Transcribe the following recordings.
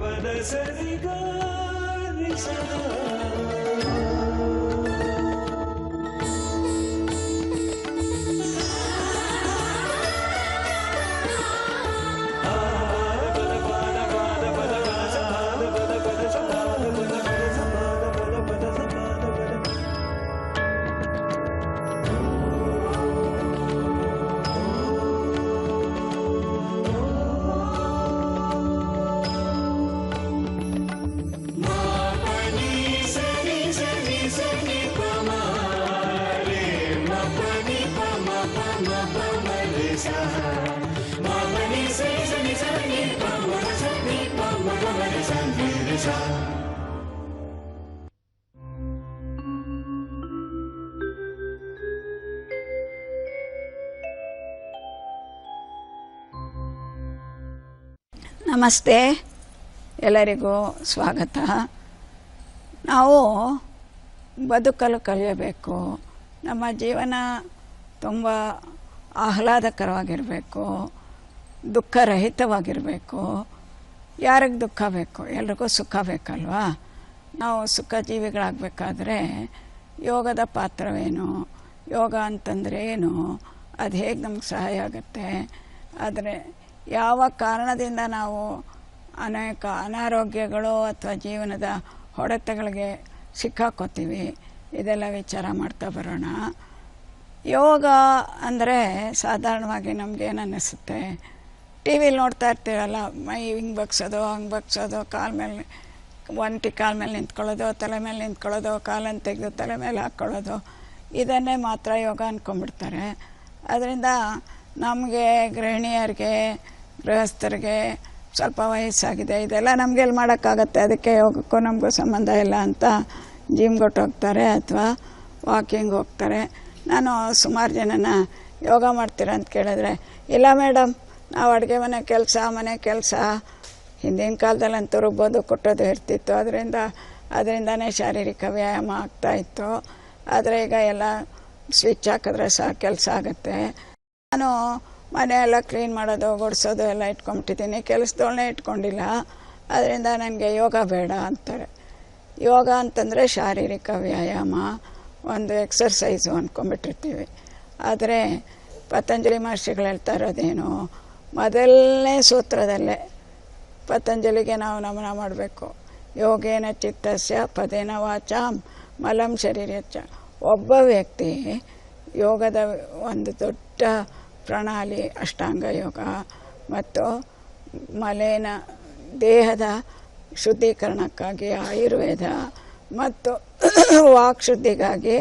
పద సరిగా ನಮಸ್ತೆ. ಎಲ್ಲರಿಗೂ ಸ್ವಾಗತ. ನಾವು ಬದುಕಲು ಕಲಿಯಬೇಕು. ನಮ್ಮ ಜೀವನ ತುಂಬ ಆಹ್ಲಾದಕರವಾಗಿರಬೇಕು. ದುಃಖರಹಿತವಾಗಿರಬೇಕು. ಯಾರಿಗೆ ದುಃಖ ಬೇಕು? ಎಲ್ರಿಗೂ ಸುಖ ಬೇಕಲ್ವಾ? ನಾವು ಸುಖ ಜೀವಿಗಳಾಗಬೇಕಾದ್ರೆ ಯೋಗದ ಪಾತ್ರವೇನು? ಯೋಗ ಅಂತಂದರೆ ಏನು? ಅದು ಹೇಗೆ ನಮ್ಗೆ ಸಹಾಯ ಆಗುತ್ತೆ? ಆದರೆ ಯಾವ ಕಾರಣದಿಂದ ನಾವು ಅನೇಕ ಅನಾರೋಗ್ಯಗಳು ಅಥವಾ ಜೀವನದ ಹೊಡೆತಗಳಿಗೆ ಸಿಕ್ಕಾಕೋತೀವಿ? ಇದೆಲ್ಲ ವಿಚಾರ ಮಾಡ್ತಾ ಬರೋಣ. ಯೋಗ ಅಂದರೆ ಸಾಧಾರಣವಾಗಿ ನಮ್ಗೆ ಏನು ಅನ್ನಿಸುತ್ತೆ ಟಿ ವಿಲಿ ನೋಡ್ತಾ ಇರ್ತೀವಲ್ಲ ಮೈ ಹಿಂಗೆ ಬಗ್ಸೋದು, ಹಂಗೆ ಬಗ್ಸೋದು, ಕಾಲ ಮೇಲೆ ಒಂಟಿ ಕಾಲ ಮೇಲೆ ನಿಂತ್ಕೊಳ್ಳೋದು, ತಲೆ ಮೇಲೆ ನಿಂತ್ಕೊಳ್ಳೋದು ಕಾಲನ್ನು ತೆಗೆದು ತಲೆ ಮೇಲೆ ಹಾಕ್ಕೊಳ್ಳೋದು ಇದನ್ನೇ ಮಾತ್ರ ಯೋಗ ಅಂದ್ಕೊಂಡ್ಬಿಡ್ತಾರೆ ಅದರಿಂದ ನಮಗೆ ಗೃಹಿಣಿಯರಿಗೆ, ಗೃಹಸ್ಥರಿಗೆ ಸ್ವಲ್ಪ ವಯಸ್ಸಾಗಿದೆ. ಇದೆಲ್ಲ ನಮಗೆ ಎಲ್ಲಿ ಮಾಡೋಕ್ಕಾಗತ್ತೆ? ಅದಕ್ಕೆ ಯೋಗಕ್ಕೂ ನಮಗೂ ಸಂಬಂಧ ಇಲ್ಲ ಅಂತ ಜಿಮ್ಗೆ ಹೋಗ್ತಾರೆ ಅಥವಾ ವಾಕಿಂಗ್ ಹೋಗ್ತಾರೆ. ನಾನು ಸುಮಾರು ಜನನ ಯೋಗ ಮಾಡ್ತೀರಾ ಅಂತ ಕೇಳಿದ್ರೆ, ಇಲ್ಲ ಮೇಡಮ್ ನಾವು ಅಡುಗೆ ಮನೆ ಕೆಲಸ ಮನೆ ಕೆಲಸ. ಹಿಂದಿನ ಕಾಲದಲ್ಲಂತೂ ರುಬ್ಬೋದು, ಕೊಟ್ಟೋದು ಇರ್ತಿತ್ತು. ಅದರಿಂದ, ಅದರಿಂದನೇ ಶಾರೀರಿಕ ವ್ಯಾಯಾಮ ಆಗ್ತಾಯಿತ್ತು ಆದರೆ ಈಗ ಎಲ್ಲ ಸ್ವಿಚ್ ಹಾಕಿದ್ರೆ ಸಹ ಕೆಲಸ ಆಗುತ್ತೆ. ನಾನು ಮನೆ ಎಲ್ಲ ಕ್ಲೀನ್ ಮಾಡೋದು, ಗುಡಿಸೋದು ಎಲ್ಲ ಇಟ್ಕೊಂಬಿಟ್ಟಿದ್ದೀನಿ. ಕೆಲಸದೊಳನೆ ಇಟ್ಕೊಂಡಿಲ್ಲ. ಅದರಿಂದ ನನಗೆ ಯೋಗ ಬೇಡ ಅಂತಾರೆ. ಯೋಗ ಅಂತಂದರೆ ಶಾರೀರಿಕ ವ್ಯಾಯಾಮ, ಒಂದು ಎಕ್ಸರ್ಸೈಸು ಅಂದ್ಕೊಂಬಿಟ್ಟಿರ್ತೀವಿ ಆದರೆ ಪತಂಜಲಿ ಮಹರ್ಷಿಗಳು ಹೇಳ್ತಾ ಇರೋದೇನು, ಮೊದಲನೇ ಸೂತ್ರದಲ್ಲೇ ಪತಂಜಲಿಗೆ ನಾವು ನಮನ ಮಾಡಬೇಕು. ಯೋಗೇನ ಚಿತ್ತಸ್ಯ ಪದೇನ ವಾಚಾಂ ಮಲಂ ಶರೀರ ಒಬ್ಬ ವ್ಯಕ್ತಿ ಯೋಗದ ಒಂದು ದೊಡ್ಡ ಪ್ರಣಾಳಿ, ಅಷ್ಟಾಂಗ ಯೋಗ ಮತ್ತು ಮಲೇನ ದೇಹದ ಶುದ್ಧೀಕರಣಕ್ಕಾಗಿ ಆಯುರ್ವೇದ ಮತ್ತು ವಾಕ್ ಶುದ್ಧಿಗಾಗಿ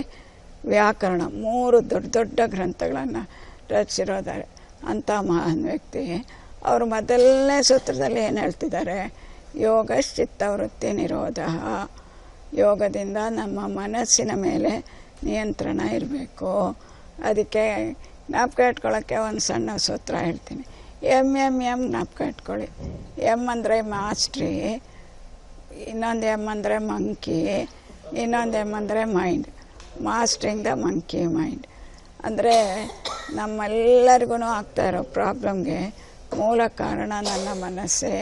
ವ್ಯಾಕರಣ. ಮೂರು ದೊಡ್ಡ ದೊಡ್ಡ ಗ್ರಂಥಗಳನ್ನು ರಚಿಸಿರೋದಾರೆ. ಅಂಥ ಮಹಾನ್ ವ್ಯಕ್ತಿ. ಅವರು ಮೊದಲನೇ ಸೂತ್ರದಲ್ಲಿ ಏನು ಹೇಳ್ತಿದ್ದಾರೆ? ಯೋಗ ಚಿತ್ತವೃತ್ತಿ ನಿರೋಧ. ಯೋಗದಿಂದ ನಮ್ಮ ಮನಸ್ಸಿನ ಮೇಲೆ ನಿಯಂತ್ರಣ ಇರಬೇಕು. ಅದಕ್ಕೆ ಜ್ಞಾಪಕ ಇಟ್ಕೊಳ್ಳೋಕ್ಕೆ ಒಂದು ಸಣ್ಣ ಸೂತ್ರ ಹೇಳ್ತೀನಿ. ಎಂ ಎಂ ಎಂ ಜ್ಞಾಪಕ ಇಟ್ಕೊಳ್ಳಿ. ಎಂ ಅಂದರೆ ಮಾಸ್ಟ್ರಿ, ಇನ್ನೊಂದು ಎಂ ಅಂದರೆ ಮಂಕಿ, ಇನ್ನೊಂದು ಎಂ ಅಂದರೆ mind. Mastering the monkey, mind. ಅಂದರೆ ನಮ್ಮೆಲ್ಲರಿಗೂ ಆಗ್ತಾ ಇರೋ ಪ್ರಾಬ್ಲಮ್ಗೆ ಮೂಲ ಕಾರಣ ನನ್ನ ಮನಸ್ಸೇ.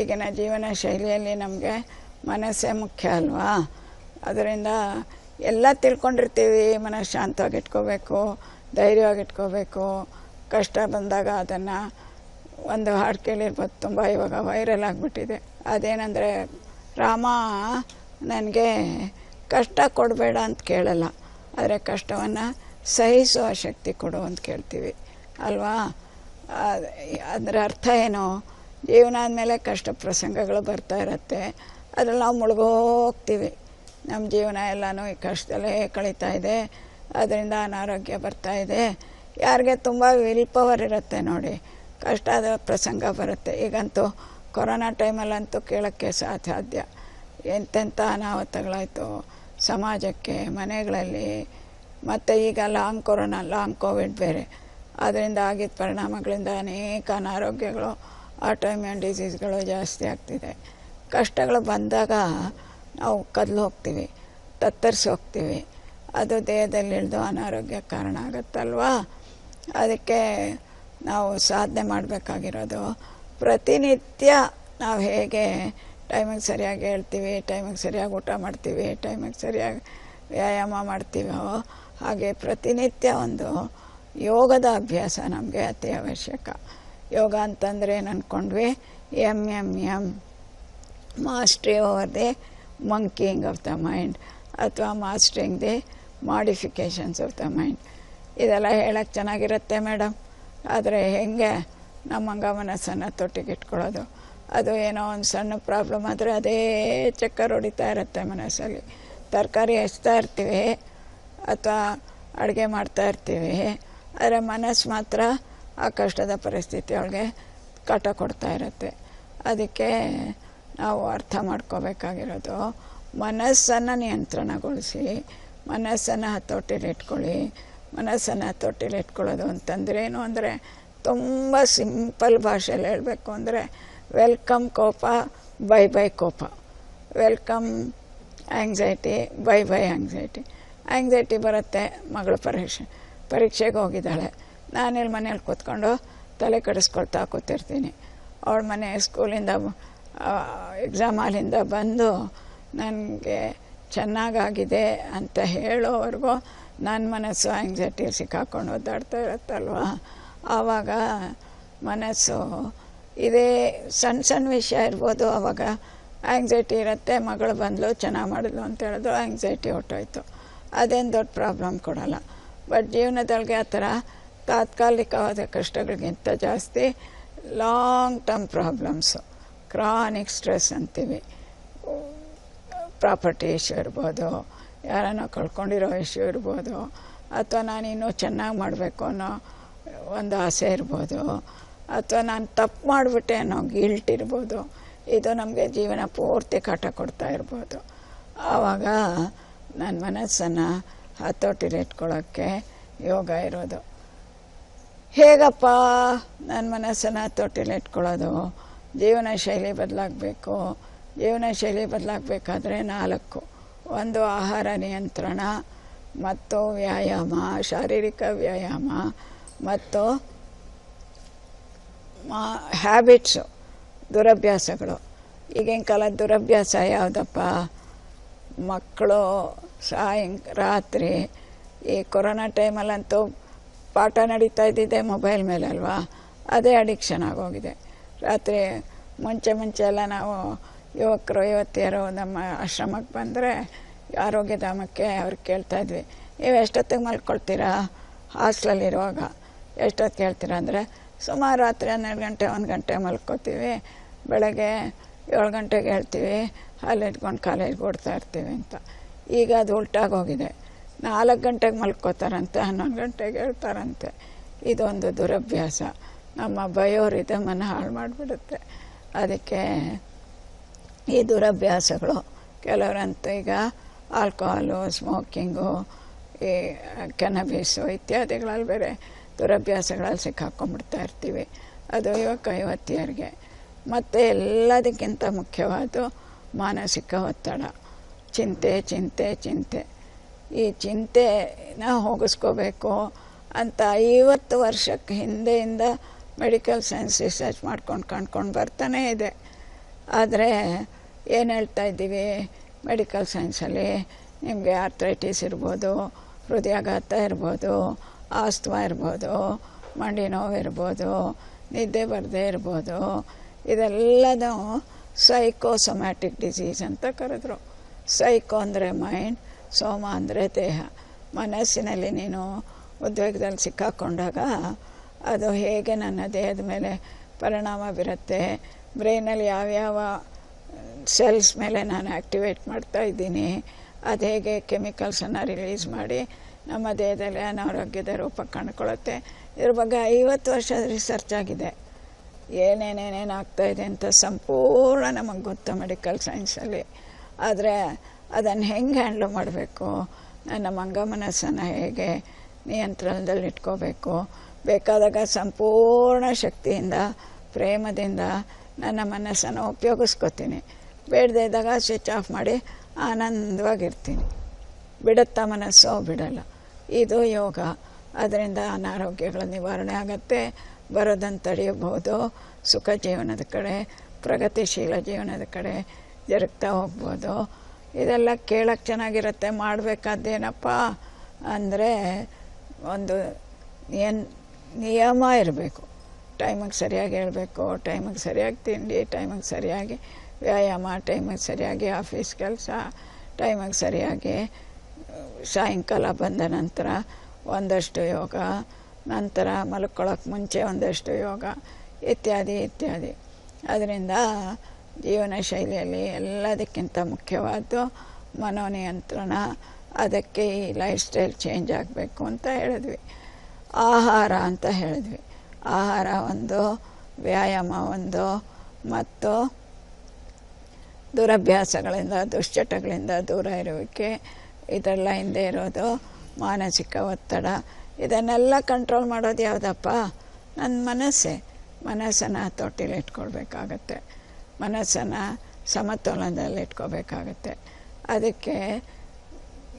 ಈಗಿನ ಜೀವನ ಶೈಲಿಯಲ್ಲಿ ನಮಗೆ ಮನಸ್ಸೇ ಮುಖ್ಯ ಅಲ್ವಾ? ಅದರಿಂದ ಎಲ್ಲ ತಿಳ್ಕೊಂಡಿರ್ತೀವಿ, ಮನಸ್ಸು ಶಾಂತವಾಗಿ ಇಟ್ಕೋಬೇಕು. ಧೈರ್ಯವಾಗಿ ಇಟ್ಕೋಬೇಕು ಕಷ್ಟ ಬಂದಾಗ ಅದನ್ನು ಒಂದು ಹಾಡು ಕೇಳಿರ್ಬೋದು. ತುಂಬ ಇವಾಗ ವೈರಲ್ ಆಗಿಬಿಟ್ಟಿದೆ. ಅದೇನೆಂದರೆ, ರಾಮ ನನಗೆ ಕಷ್ಟ ಕೊಡಬೇಡ ಅಂತ ಕೇಳಲ್ಲ. ಆದರೆ ಕಷ್ಟವನ್ನು ಸಹಿಸುವ ಶಕ್ತಿ ಕೊಡು ಅಂತ ಕೇಳ್ತೀವಿ. ಅಲ್ವಾ? ಅದರ ಅರ್ಥ ಏನು? ಜೀವನ ಆದಮೇಲೆ ಕಷ್ಟ ಪ್ರಸಂಗಗಳು ಬರ್ತಾ ಇರುತ್ತೆ. ಅದ್ರಲ್ಲಿ ನಾವು ಮುಳುಗೋಗ್ತೀವಿ. ನಮ್ಮ ಜೀವನ ಎಲ್ಲನೂ ಈ ಕಷ್ಟದಲ್ಲೇ ಕಳೀತಾ ಇದೆ. ಅದರಿಂದ ಅನಾರೋಗ್ಯ ಬರ್ತಾ ಇದೆ. ಯಾರಿಗೆ ತುಂಬ ವಿಲ್ ಪವರ್ ಇರುತ್ತೆ ನೋಡಿ. ಕಷ್ಟದ ಪ್ರಸಂಗ ಬರುತ್ತೆ. ಈಗಂತೂ ಕೊರೋನಾ ಟೈಮಲ್ಲಂತೂ ಕೇಳೋಕ್ಕೆ ಸಾಧ್ಯ. ಎಂತೆಂಥ ಅನಾಹುತಗಳಾಯಿತು ಸಮಾಜಕ್ಕೆ, ಮನೆಗಳಲ್ಲಿ, ಮತ್ತು ಈಗ ಲಾಂಗ್ ಕೊರೋನಾ, ಲಾಂಗ್ ಕೋವಿಡ್ ಬೇರೆ. ಅದರಿಂದ ಆಗಿದ್ದ ಪರಿಣಾಮಗಳಿಂದ ಅನೇಕ ಅನಾರೋಗ್ಯಗಳು, ಆಟೋಮ್ಯೂನ್ ಡಿಸೀಸ್ಗಳು ಜಾಸ್ತಿ ಆಗ್ತಿದೆ. ಕಷ್ಟಗಳು ಬಂದಾಗ ನಾವು ಕದ್ಲು ಹೋಗ್ತೀವಿ, ತತ್ತರಿಸಿ ಹೋಗ್ತೀವಿ. ಅದು ದೇಹದಲ್ಲಿ ಇಳಿದು ಅನಾರೋಗ್ಯ ಕಾರಣ ಆಗುತ್ತಲ್ವಾ? ಅದಕ್ಕೆ ನಾವು ಸಾಧನೆ ಮಾಡಬೇಕಾಗಿರೋದು. ಪ್ರತಿನಿತ್ಯ ನಾವು ಹೇಗೆ ಟೈಮಿಗೆ ಸರಿಯಾಗಿ ಹೇಳ್ತೀವಿ, ಟೈಮಿಗೆ ಸರಿಯಾಗಿ ಊಟ ಮಾಡ್ತೀವಿ, ಟೈಮಿಗೆ ಸರಿಯಾಗಿ ವ್ಯಾಯಾಮ ಮಾಡ್ತೀವೋ, ಹಾಗೆ ಪ್ರತಿನಿತ್ಯ ಒಂದು ಯೋಗದ ಅಭ್ಯಾಸ ನಮಗೆ ಅತಿ ಅವಶ್ಯಕ. ಯೋಗ ಅಂತಂದರೆ ಏನು ಅಂದ್ಕೊಂಡ್ವಿ M M M mastery over the monkeying of the mind, ಅಥವಾ mastering the modifications of the mind ಇದೆಲ್ಲ ಹೇಳೋಕ್ಕೆ ಚೆನ್ನಾಗಿರುತ್ತೆ ಮೇಡಮ್. ಆದರೆ ಹೆಂಗೆ ನಮ್ಮ ಮನಸ್ಸನ್ನು ತೊಟ್ಟಿಗಿಟ್ಕೊಳ್ಳೋದು? ಅದು ಏನೋ ಒಂದು ಸಣ್ಣ ಪ್ರಾಬ್ಲಮ್ ಆದರೆ ಅದೇ ಚಕ್ಕರ್ ಹೊಡಿತಾ ಇರುತ್ತೆ ಮನಸ್ಸಲ್ಲಿ. ತರಕಾರಿ ಹಚ್ತಾ ಇರ್ತೀವಿ, ಅಥವಾ ಅಡುಗೆ ಮಾಡ್ತಾ ಇರ್ತೀವಿ, ಆದರೆ ಮನಸ್ಸು ಮಾತ್ರ ಆ ಕಷ್ಟದ ಪರಿಸ್ಥಿತಿಯೊಳಗೆ ಕಾಟ ಕೊಡ್ತಾ ಇರುತ್ತೆ. ಅದಕ್ಕೆ ನಾವು ಅರ್ಥ ಮಾಡ್ಕೋಬೇಕಾಗಿರೋದು ಮನಸ್ಸನ್ನು ನಿಯಂತ್ರಣಗೊಳಿಸಿ ಮನಸ್ಸನ್ನು ಹತೋಟಿಲಿಟ್ಕೊಳ್ಳಿ ಮನಸ್ಸನ್ನು ಹತೋಟಿಲಿಟ್ಕೊಳ್ಳೋದು ಅಂತಂದ್ರೆ ಏನು ಅಂದರೆ ತುಂಬ ಸಿಂಪಲ್ ಭಾಷೆಯಲ್ಲಿ ಹೇಳಬೇಕು ಅಂದರೆ ವೆಲ್ಕಮ್ ಕೋಪ, ಬೈ ಬೈ ಕೋಪ. Welcome anxiety bye bye anxiety anxiety ಬರುತ್ತೆ ಮಗಳು ಪರೀಕ್ಷೆ, ಪರೀಕ್ಷೆಗೆ ಹೋಗಿದ್ದಾಳೆ. ನಾನಿಲ್ಲಿ ಮನೇಲಿ ಕೂತ್ಕೊಂಡು ತಲೆ ಕೆಡಿಸ್ಕೊಳ್ತಾ ಕೂತಿರ್ತೀನಿ. ಅವಳ ಮನೆ ಸ್ಕೂಲಿಂದ ಎಕ್ಸಾಮ್ ಹಾಲಿಂದ ಬಂದು ನನಗೆ ಚೆನ್ನಾಗಾಗಿದೆ ಅಂತ ಹೇಳೋವರೆಗೂ ನನ್ನ ಮನಸ್ಸು ಆ್ಯಂಗ್ಸೈಟಿ ಸಿಕ್ಕಾಕೊಂಡು ಒದ್ದಾಡ್ತಾ ಇರುತ್ತಲ್ವ? ಆವಾಗ ಮನಸ್ಸು ಇದೇ ಸಣ್ಣ ಸಣ್ಣ ವಿಷಯ ಇರ್ಬೋದು, ಆವಾಗ ಆ್ಯಂಗ್ಸೈಟಿ ಇರುತ್ತೆ, ಮಗಳು ಬಂದಳು ಚೆನ್ನಾಗಿ ಮಾಡಿದ್ಲು ಅಂತ ಹೇಳಿದ್ರು ಆ್ಯಂಗ್ಸೈಟಿ ಹೊಟ್ಟೋಯ್ತು ಅದೇನು ದೊಡ್ಡ ಪ್ರಾಬ್ಲಮ್ ಕೊಡೋಲ್ಲ. ಬಟ್ ಜೀವನದೊಳಗೆ ಆ ಥರ ತಾತ್ಕಾಲಿಕವಾದ ಕಷ್ಟಗಳಿಗಿಂತ ಜಾಸ್ತಿ long term problems chronic stress ಅಂತೀವಿ. ಪ್ರಾಪರ್ಟಿ ಇಶ್ಯೂ ಇರ್ಬೋದು, ಯಾರನ್ನೋ ಕಳ್ಕೊಂಡಿರೋ ಇಶ್ಯೂ ಇರ್ಬೋದು, ಅಥವಾ ನಾನು ಇನ್ನೂ ಚೆನ್ನಾಗಿ ಮಾಡಬೇಕು ಅನ್ನೋ ಒಂದು ಆಸೆ ಇರ್ಬೋದು, ಅಥವಾ ನಾನು ತಪ್ಪು ಮಾಡಿಬಿಟ್ಟೆ ಅನ್ನೋ ಗಿಲ್ಟ್ ಇರ್ಬೋದು, ಇದು ನಮಗೆ ಜೀವನ ಪೂರ್ತಿ ಕಾಟ ಕೊಡ್ತಾ ಇರ್ಬೋದು. ಆವಾಗ ನನ್ನ ಮನಸ್ಸನ್ನು ಹತೋಟಿಲಿಟ್ಕೊಳ್ಳೋಕ್ಕೆ ಯೋಗ ಇರೋದು. ಹೇಗಪ್ಪ ನನ್ನ ಮನಸ್ಸನ್ನು ಹತೋಟಿಲಿಟ್ಕೊಳ್ಳೋದು ಜೀವನ ಶೈಲಿ ಬದಲಾಗಬೇಕು ಜೀವನ ಶೈಲಿ ಬದಲಾಗಬೇಕಾದ್ರೆ ನಾಲ್ಕು. ಒಂದು ಆಹಾರ ನಿಯಂತ್ರಣ, ಮತ್ತು ವ್ಯಾಯಾಮ, ಶಾರೀರಿಕ ವ್ಯಾಯಾಮ, ಮತ್ತು ಹ್ಯಾಬಿಟ್ಸು ದುರಭ್ಯಾಸಗಳು. ಈಗಿನ ಕಾಲದ ದುರಭ್ಯಾಸ ಯಾವುದಪ್ಪ? ಮಕ್ಕಳು ಸಾಯಂ, ರಾತ್ರಿ, ಈ ಕೊರೋನಾ ಟೈಮಲ್ಲಂತೂ ಪಾಠ ನಡೀತಾ ಇದ್ದಿದ್ದೆ ಮೊಬೈಲ್ ಮೇಲೆ ಅಲ್ವಾ ಅದೇ ಅಡಿಕ್ಷನ್ ಆಗೋಗಿದೆ. ರಾತ್ರಿ ಮುಂಚೆ ಮುಂಚೆ ಎಲ್ಲ ನಾವು ಯುವಕರು ಯುವತಿಯರು ನಮ್ಮ ಆಶ್ರಮಕ್ಕೆ ಬಂದರೆ ಆರೋಗ್ಯಧಾಮಕ್ಕೆ ಅವ್ರಿಗೆ ಕೇಳ್ತಾಯಿದ್ವಿ ನೀವು ಎಷ್ಟೊತ್ತಿಗೆ ಮಲ್ಕೊಳ್ತೀರಾ ಹಾಸ್ಟ್ಲಲ್ಲಿರುವಾಗ? ಎಷ್ಟೊತ್ತು ಕೇಳ್ತೀರಾ ಅಂದರೆ, ಸುಮಾರು ರಾತ್ರಿ ಹನ್ನೆರಡು ಗಂಟೆ, ಒಂದು ಗಂಟೆ ಮಲ್ಕೋತೀವಿ, ಬೆಳಗ್ಗೆ ಏಳು ಗಂಟೆಗೆ ಹೇಳ್ತೀವಿ, ಅಲ್ಲಿ ಇಟ್ಕೊಂಡು ಕಾಲೇಜ್ಗೆ ಓಡ್ತಾ ಇರ್ತೀವಿ ಅಂತ. ಈಗ ಅದು ಉಲ್ಟಾಗೋಗಿದೆ ನಾಲ್ಕು ಗಂಟೆಗೆ ಮಲ್ಕೋತಾರಂತೆ, ಹನ್ನೊಂದು ಗಂಟೆಗೆ ಹೇಳ್ತಾರಂತೆ. ಇದೊಂದು ದುರಭ್ಯಾಸ. ನಮ್ಮ ಬಯೋ ಮನ ಹಾಳು ಮಾಡಿಬಿಡುತ್ತೆ. ಅದಕ್ಕೆ ಈ ದುರಭ್ಯಾಸಗಳು ಕೆಲವರಂತೂ ಈಗ ಆಲ್ಕೋಹಾಲು ಸ್ಮೋಕಿಂಗು ಈ ಕೆನಬೀಸು ಇತ್ಯಾದಿಗಳಲ್ಲಿ ಬೇರೆ ದುರಭ್ಯಾಸಗಳಲ್ಲಿ ಸಿಕ್ಕಾಕೊಂಡ್ಬಿಡ್ತಾ ಇರ್ತೀವಿ. ಅದು ಯುವಕ, ಯುವತಿಯರಿಗೆ. ಮತ್ತು ಎಲ್ಲದಕ್ಕಿಂತ ಮುಖ್ಯವಾದ ಮಾನಸಿಕ ಒತ್ತಡ. ಚಿಂತೆ ಚಿಂತೆ ಚಿಂತೆ. ಈ ಚಿಂತೆನ ಹೋಗಿಸ್ಕೋಬೇಕು ಅಂತ ಐವತ್ತು ವರ್ಷಕ್ಕೆ ಹಿಂದೆಯಿಂದ ಮೆಡಿಕಲ್ ಸೈನ್ಸ್ ರಿಸರ್ಚ್ ಮಾಡ್ಕೊಂಡು, ಕಂಡ್ಕೊಂಡು ಬರ್ತಾನೇ ಇದೆ. ಆದರೆ ಏನು ಹೇಳ್ತಾ ಇದ್ದೀವಿ? ಮೆಡಿಕಲ್ ಸೈನ್ಸಲ್ಲಿ ನಿಮಗೆ ಆರ್ಥ್ರೈಟಿಸ್ ಇರ್ಬೋದು, ಹೃದಯಾಘಾತ ಇರ್ಬೋದು, ಆಸ್ತಮಾ ಇರ್ಬೋದು, ಮಂಡಿ ನೋವು ಇರ್ಬೋದು, ನಿದ್ದೆ ಬರದೇ ಇರ್ಬೋದು ಇದೆಲ್ಲದೂ ಸೈಕೋಸೊಮ್ಯಾಟಿಕ್ ಡಿಸೀಸ್ ಅಂತ ಕರೆದ್ರು. ಸೈಕೋ ಅಂದರೆ ಮೈಂಡ್ ಸೋಮ ಅಂದರೆ ದೇಹ. ಮನಸ್ಸಿನಲ್ಲಿ ನೀನು ಉದ್ವೇಗದಲ್ಲಿ ಸಿಕ್ಕಾಕೊಂಡಾಗ ಅದು ಹೇಗೆ ನನ್ನ ದೇಹದ ಮೇಲೆ ಪರಿಣಾಮ ಬೀರುತ್ತೆ ಬ್ರೈನಲ್ಲಿ ಯಾವ್ಯಾವ ಸೆಲ್ಸ್ ಮೇಲೆ ನಾನು ಆ್ಯಕ್ಟಿವೇಟ್ ಮಾಡ್ತಾ ಇದ್ದೀನಿ, ಅದು ಹೇಗೆ ಕೆಮಿಕಲ್ಸನ್ನು ರಿಲೀಸ್ ಮಾಡಿ ನಮ್ಮ ದೇಹದಲ್ಲಿ ಅನಾರೋಗ್ಯದ ರೂಪ ಕಂಡುಕೊಳ್ಳುತ್ತೆ ಇದ್ರ ಬಗ್ಗೆ ಐವತ್ತು ವರ್ಷದ ರಿಸರ್ಚ್ ಆಗಿದೆ. ಏನೇನೇನೇನು ಆಗ್ತಾಯಿದೆ ಅಂತ ಸಂಪೂರ್ಣ ನಮಗೆ ಗೊತ್ತು ಮೆಡಿಕಲ್ ಸೈನ್ಸಲ್ಲಿ ಆದರೆ ಅದನ್ನು ಹೆಂಗೆ ಹ್ಯಾಂಡ್ಲ್ ಮಾಡಬೇಕು, ನನ್ನ ಮಂಗ ಮನಸ್ಸನ್ನು ಹೇಗೆ ನಿಯಂತ್ರಣದಲ್ಲಿ ಇಟ್ಕೋಬೇಕು, ಬೇಕಾದಾಗ ಸಂಪೂರ್ಣ ಶಕ್ತಿಯಿಂದ, ಪ್ರೇಮದಿಂದ ನನ್ನ ಮನಸ್ಸನ್ನು ಉಪಯೋಗಿಸ್ಕೋತೀನಿ. ಬೇಡದೇ ಇದ್ದಾಗ ಸ್ವಿಚ್ ಆಫ್ ಮಾಡಿ ಆನಂದವಾಗಿರ್ತೀನಿ. ಬಿಡುತ್ತಾ ಮನಸ್ಸು ಬಿಡಲ್ಲ. ಇದು ಯೋಗ. ಅದರಿಂದ ಅನಾರೋಗ್ಯಗಳ ನಿವಾರಣೆ ಆಗುತ್ತೆ. ಬರೋದನ್ನು ತಡೆಯಬಹುದು. ಸುಖ ಜೀವನದ ಕಡೆ, ಪ್ರಗತಿಶೀಲ ಜೀವನದ ಕಡೆ ಜರುಗ್ತಾ ಹೋಗ್ಬೋದು. ಇದೆಲ್ಲ ಕೇಳೋಕ್ಕೆ ಚೆನ್ನಾಗಿರುತ್ತೆ. ಮಾಡಬೇಕಾದ್ದೇನಪ್ಪ ಅಂದರೆ ಒಂದು ಏನು ನಿಯಮ ಇರಬೇಕು. ಟೈಮಿಗೆ ಸರಿಯಾಗಿ ಹೇಳಬೇಕು, ಟೈಮಿಗೆ ಸರಿಯಾಗಿ ತಿಂಡಿ, ಟೈಮಿಗೆ ಸರಿಯಾಗಿ ವ್ಯಾಯಾಮ, ಟೈಮಿಗೆ ಸರಿಯಾಗಿ ಆಫೀಸ್ ಕೆಲಸ, ಟೈಮಿಗೆ ಸರಿಯಾಗಿ ಸಾಯಂಕಾಲ ಬಂದ ನಂತರ ಒಂದಷ್ಟು ಯೋಗ, ನಂತರ ಮಲ್ಕೊಳ್ಳೋಕೆ ಮುಂಚೆ ಒಂದಷ್ಟು ಯೋಗ, ಇತ್ಯಾದಿ ಇತ್ಯಾದಿ. ಅದರಿಂದ ಜೀವನ ಶೈಲಿಯಲ್ಲಿ ಎಲ್ಲದಕ್ಕಿಂತ ಮುಖ್ಯವಾದ್ದು ಮನೋನಿಯಂತ್ರಣ, ಅದಕ್ಕೆ ಈ ಲೈಫ್ ಸ್ಟೈಲ್ ಚೇಂಜ್ ಆಗಬೇಕು ಅಂತ ಹೇಳಿದ್ವಿ. ಆಹಾರ ಅಂತ ಹೇಳಿದ್ವಿ. ಆಹಾರ ಒಂದು, ವ್ಯಾಯಾಮ ಒಂದು ಮತ್ತು ದುರಭ್ಯಾಸಗಳಿಂದ, ದುಶ್ಚಟಗಳಿಂದ ದೂರ ಇರುವಿಕೆ, ಇದೆಲ್ಲ ಹಿಂದೆ ಇರೋದು ಮಾನಸಿಕ ಒತ್ತಡ. ಇದನ್ನೆಲ್ಲ ಕಂಟ್ರೋಲ್ ಮಾಡೋದು ಯಾವುದಪ್ಪ? ನನ್ನ ಮನಸ್ಸೇ. ಮನಸ್ಸನ್ನು ತೊಟ್ಟಿಲಿ ಇಟ್ಕೊಳ್ಬೇಕಾಗತ್ತೆ. ಮನಸ್ಸನ್ನು ಸಮತೋಲನದಲ್ಲಿ ಇಟ್ಕೋಬೇಕಾಗತ್ತೆ. ಅದಕ್ಕೆ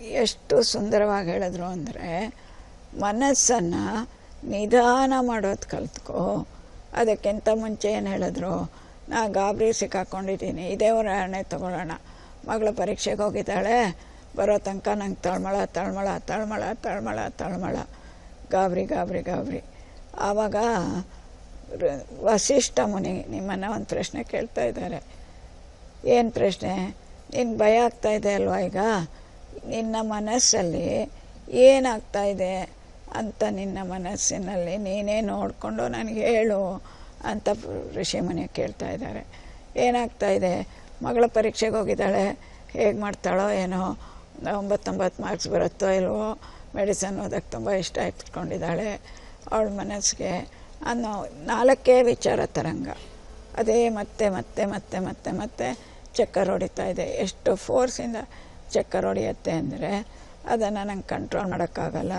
ಎಷ್ಟು ಸುಂದರವಾಗಿ ಹೇಳಿದ್ರು ಅಂದರೆ ಮನಸ್ಸನ್ನು ನಿಧಾನ ಮಾಡೋದು ಕಲ್ತ್ಕೋ. ಅದಕ್ಕಿಂತ ಮುಂಚೆ ಏನು ಹೇಳಿದ್ರು, ನಾ ಗಾಬರಿ ಸಿಕ್ಕಾಕೊಂಡಿದ್ದೀನಿ ಇದೇ ಉದಾಹರಣೆ ತೊಗೊಳ್ಳೋಣ. ಮಗಳ ಪರೀಕ್ಷೆಗೆ ಹೋಗಿದ್ದಾಳೆ, ಬರೋ ತನಕ ನಂಗೆ ತಳ್ಮಳ ತಳ್ಮಳ ತಳ್ಮಳ ತಳ್ಮಳ ತಳ್ಮಳ. ಗಾಬರಿ ಗಾಬರಿ ಗಾಬರಿ. ಆವಾಗ ವಸಿಷ್ಠ ಮುನಿ ನಿಮ್ಮನ್ನು ಒಂದು ಪ್ರಶ್ನೆ ಕೇಳ್ತಾ ಇದ್ದಾರೆ. ಏನು ಪ್ರಶ್ನೆ? ನಿನ್ನ ಭಯ ಆಗ್ತಾ ಇದೆ ಅಲ್ವಾ ಈಗ? ನಿನ್ನ ಮನಸ್ಸಲ್ಲಿ ಏನಾಗ್ತಾ ಇದೆ? ಅಂತ ನಿನ್ನ ಮನಸ್ಸಿನಲ್ಲಿ ನೀನೇ ನೋಡಿಕೊಂಡು ನನಗೆ ಹೇಳು ಅಂತ ಋಷಿಮುನಿ ಕೇಳ್ತಾ ಇದ್ದಾರೆ. ಏನಾಗ್ತಾ ಇದೆ? ಮಗಳ ಪರೀಕ್ಷೆಗೆ ಹೋಗಿದ್ದಾಳೆ. ಹೇಗೆ ಮಾಡ್ತಾಳೋ ಏನೋ? ಒಂಬತ್ತೊಂಬತ್ತು ಮಾರ್ಕ್ಸ್ ಬರುತ್ತೋ ಇಲ್ವೋ? ಮೆಡಿಸನ್ ಓದಕ್ಕೆ ತುಂಬ ಇಷ್ಟ ಇಟ್ಕೊಂಡಿದ್ದಾಳೆ ಅವಳ ಮನಸ್ಸಿಗೆ ಅನ್ನೋ ನಾಲ್ಕೇ ವಿಚಾರ ತರಂಗ. ಅದೇ ಮತ್ತೆ ಮತ್ತೆ ಮತ್ತೆ ಮತ್ತೆ ಮತ್ತೆ ಚಕ್ಕರ್ ಹೊಡಿತಾ ಇದೆ. ಎಷ್ಟು ಫೋರ್ಸಿಂದ ಚಕ್ಕರ್ ಹೊಡೆಯುತ್ತೆ ಅಂದರೆ ಅದನ್ನು ನಂಗೆ ಕಂಟ್ರೋಲ್ ಮಾಡೋಕ್ಕಾಗಲ್ಲ.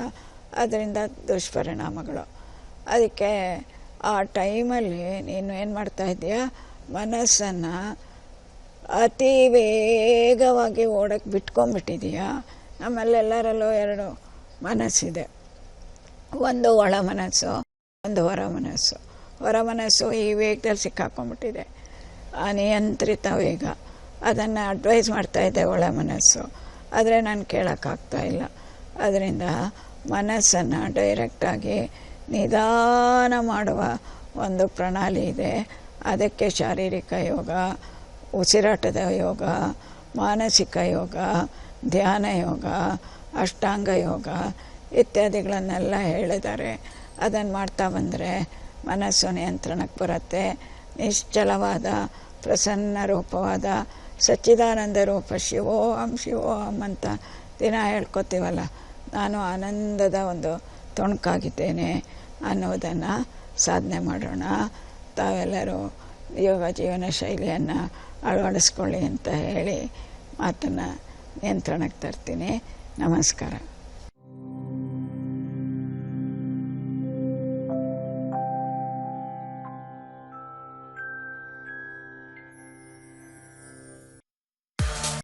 ಅದರಿಂದ ದುಷ್ಪರಿಣಾಮಗಳು. ಅದಕ್ಕೆ ಆ ಟೈಮಲ್ಲಿ ನೀನು ಏನು ಮಾಡ್ತಾ ಇದೆಯಾ ಮನಸ್ಸನ್ನು ಅತಿ ವೇಗವಾಗಿ ಓಡಕ್ಕೆ ಬಿಟ್ಕೊಂಬಿಟ್ಟಿದೀಯಾ ನಮ್ಮಲ್ಲೆಲ್ಲರಲ್ಲೂ ಎರಡು ಮನಸ್ಸಿದೆ. ಒಂದು ಒಳ ಮನಸ್ಸು, ಒಂದು ಹೊರ ಮನಸ್ಸು. ಹೊರ ಮನಸ್ಸು ಈ ವೇಗದಲ್ಲಿ ಸಿಕ್ಕಾಕೊಂಡ್ಬಿಟ್ಟಿದೆ. ಅನಿಯಂತ್ರಿತ ವೇಗ. ಅದನ್ನು ಅಡ್ವೈಸ್ ಮಾಡ್ತಾ ಇದೆ ಒಳ ಮನಸ್ಸು. ಆದರೆ ನಾನು ಕೇಳೋಕ್ಕಾಗ್ತಾ ಇಲ್ಲ. ಅದರಿಂದ ಮನಸ್ಸನ್ನು ಡೈರೆಕ್ಟಾಗಿ ನಿಧಾನ ಮಾಡುವ ಒಂದು ಪ್ರಣಾಳಿ ಇದೆ. ಅದಕ್ಕೆ ಶಾರೀರಿಕ ಯೋಗ, ಉಸಿರಾಟದ ಯೋಗ, ಮಾನಸಿಕ ಯೋಗ, ಧ್ಯಾನ ಯೋಗ, ಅಷ್ಟಾಂಗ ಯೋಗ ಇತ್ಯಾದಿಗಳನ್ನೆಲ್ಲ ಹೇಳಿದ್ದಾರೆ. ಅದನ್ನು ಮಾಡ್ತಾ ಬಂದರೆ ಮನಸ್ಸು ನಿಯಂತ್ರಣಕ್ಕೆ ಬರುತ್ತೆ. ನಿಶ್ಚಲವಾದ, ಪ್ರಸನ್ನ ರೂಪವಾದ, ಸಚ್ಚಿದಾನಂದ ರೂಪ ಶಿವೋಹಂ ಶಿವೋಹಂ ಅಂತ ದಿನ ಹೇಳ್ಕೊತೀವಲ್ಲ ನಾನು ಆನಂದದ ಒಂದು ತುಣುಕಾಗಿದ್ದೇನೆ ಅನ್ನೋದನ್ನು ಸಾಧನೆ ಮಾಡೋಣ. ತಾವೆಲ್ಲರೂ ಯೋಗ ಜೀವನ ಶೈಲಿಯನ್ನು ಅಳವಡಿಸ್ಕೊಳ್ಳಿ ಅಂತ ಹೇಳಿ ಮಾತನ್ನು ನಿಯಂತ್ರಣಕ್ಕೆ ತರ್ತೀನಿ. ನಮಸ್ಕಾರ.